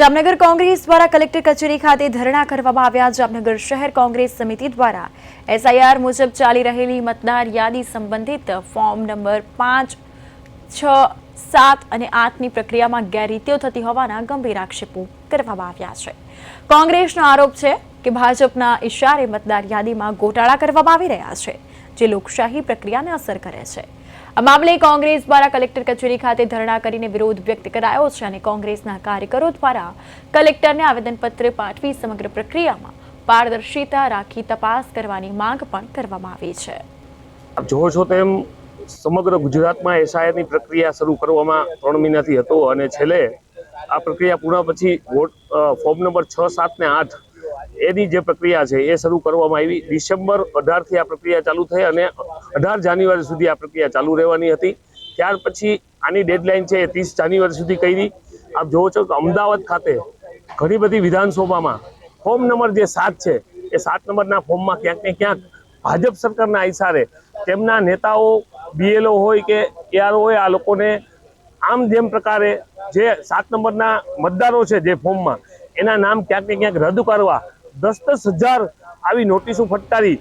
જામનગર કોંગ્રેસ દ્વારા કલેક્ટર કચેરી ખાતે ધરણા કરવામાં આવ્યા. જામનગર શહેર કોંગ્રેસ સમિતિ દ્વારા એસઆઈઆર મુજબ ચાલી રહેલી મતદાર યાદી સંબંધિત ફોર્મ નંબર પાંચ, છ, સાત અને આઠની પ્રક્રિયામાં ગેરરીતિઓ થતી હોવાના ગંભીર આક્ષેપો કરવામાં આવ્યા છે. કોંગ્રેસનો આરોપ છે કે ભાજપના ઇશારે મતદાર યાદીમાં ગોટાળા કરવામાં આવી રહ્યા છે, જે લોકશાહી પ્રક્રિયાને અસર કરે છે. આ મામલે કોંગ્રેસ દ્વારા કલેક્ટર કચેરી ખાતે ધરણા કરીને વિરોધ વ્યક્ત કરાયો છે અને કોંગ્રેસના કાર્યકરો દ્વારા કલેક્ટરને આવેદનપત્ર પાઠવી સમગ્ર પ્રક્રિયામાં પારદર્શિતા રાખી તપાસ કરવાની માંગ પણ કરવામાં આવી છે. આપ જોવો તેમ સમગ્ર ગુજરાતમાં એસઆઈઆરની પ્રક્રિયા શરૂ કરવામાં ત્રણ મહિનાથી હતો અને છેલ્લે આ પ્રક્રિયા પૂર્ણ પછી વોટ ફોર્મ નંબર છ, સાત ને આઠ એની જે પ્રક્રિયા છે એ શરૂ કરવામાં આવી. ડિસેમ્બર અઢારથી આ પ્રક્રિયા ચાલુ થઈ અને અઢાર જાન્યુઆરી સુધી આ પ્રક્રિયા ચાલુ રહેવાની હતી. ત્યાર પછી આની ડેડલાઇન છે એ ત્રીસ જાન્યુઆરી સુધી કરી. આપ જોવો છો કે અમદાવાદ ખાતે ઘણી બધી વિધાનસભામાં ફોર્મ નંબર જે સાત છે, એ સાત નંબરના ફોર્મમાં ક્યાંક ને ક્યાંક ભાજપ સરકારના ઇશારે તેમના નેતાઓ, બીએલઓ હોય કે એઆરઓ હોય, આ લોકોને આમ જેમ પ્રકારે જે સાત નંબરના મતદારો છે જે ફોર્મમાં, એના નામ ક્યાંક ને ક્યાંક રદ કરવા દસ દસ હજાર આવી નોટિસો ફટકારી